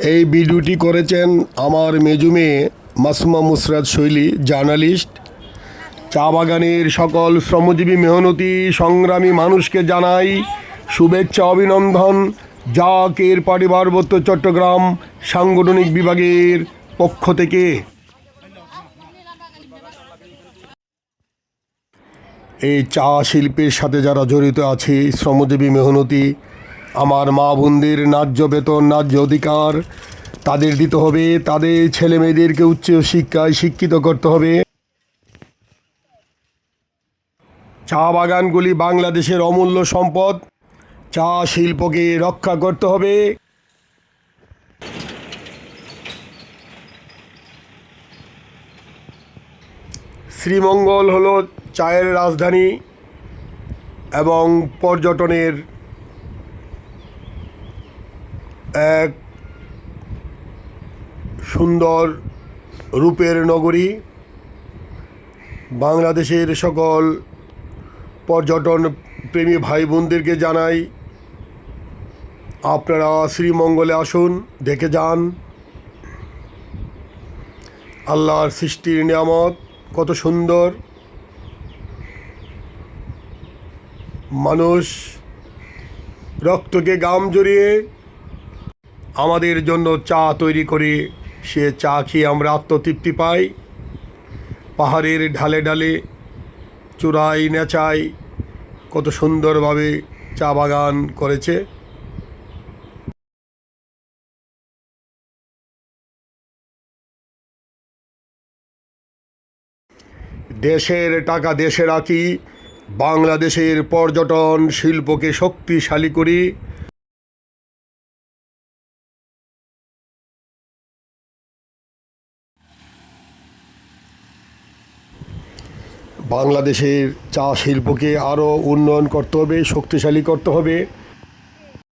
এই ভিডিওটি করেছেন আমার মেজু মেয়ে মাসুমা মুসরাত শৈলী, জার্নালিস্ট। চা বাগানের সকল শ্রমজীবী মেহনতি, সংগ্রামী মানুষকে জানাই শুভেচ্ছা, অভিনন্দন। জাকের পারিবারবত্ত চট্টগ্রাম সাংগঠনিক বিভাগের পক্ষ থেকে। এই চা শিল্পের সাথে যারা জড়িত আছে, শ্রমজীবী মেহনতি আমার মা বোনদের ন্যায্য বেতন, ন্যায্য অধিকার, তাদের দিতে হবে, তাদের ছেলে মেয়েদেরকে উচ্চ শিক্ষায় শিক্ষিত করতে হবে। চা বাগানগুলি বাংলাদেশের অমূল্য সম্পদ। চা শিল্পকে রক্ষা করতে হবে। শ্রীমঙ্গল হলো চায়ের রাজধানী এবং পর্যটনের এক সুন্দর রূপের নগরী, বাংলাদেশের সকল পর্যটন প্রেমী ভাই বোনদেরকে জানাই, আপনারা শ্রীমঙ্গলে আসুন, দেখে যান। আল্লাহর সৃষ্টির নিয়ামত, কত সুন্দর। মানুষ রক্তকে গাম জড়িয়ে আমাদের জন্য চা তৈরি করে সে চা খেয়ে আমরা আত্মতৃপ্তি পাই। পাহাড়ের ঢালে ঢালে চূড়াই নেচায় কত সুন্দরভাবে চা বাগান করেছে। দেশের টাকা দেশে রাখি, বাংলাদেশের পর্যটন শিল্পকে শক্তিশালী করি। বাংলাদেশের চা শিল্পকে আরও উন্নয়ন করতে হবে শক্তিশালী করতে হবে।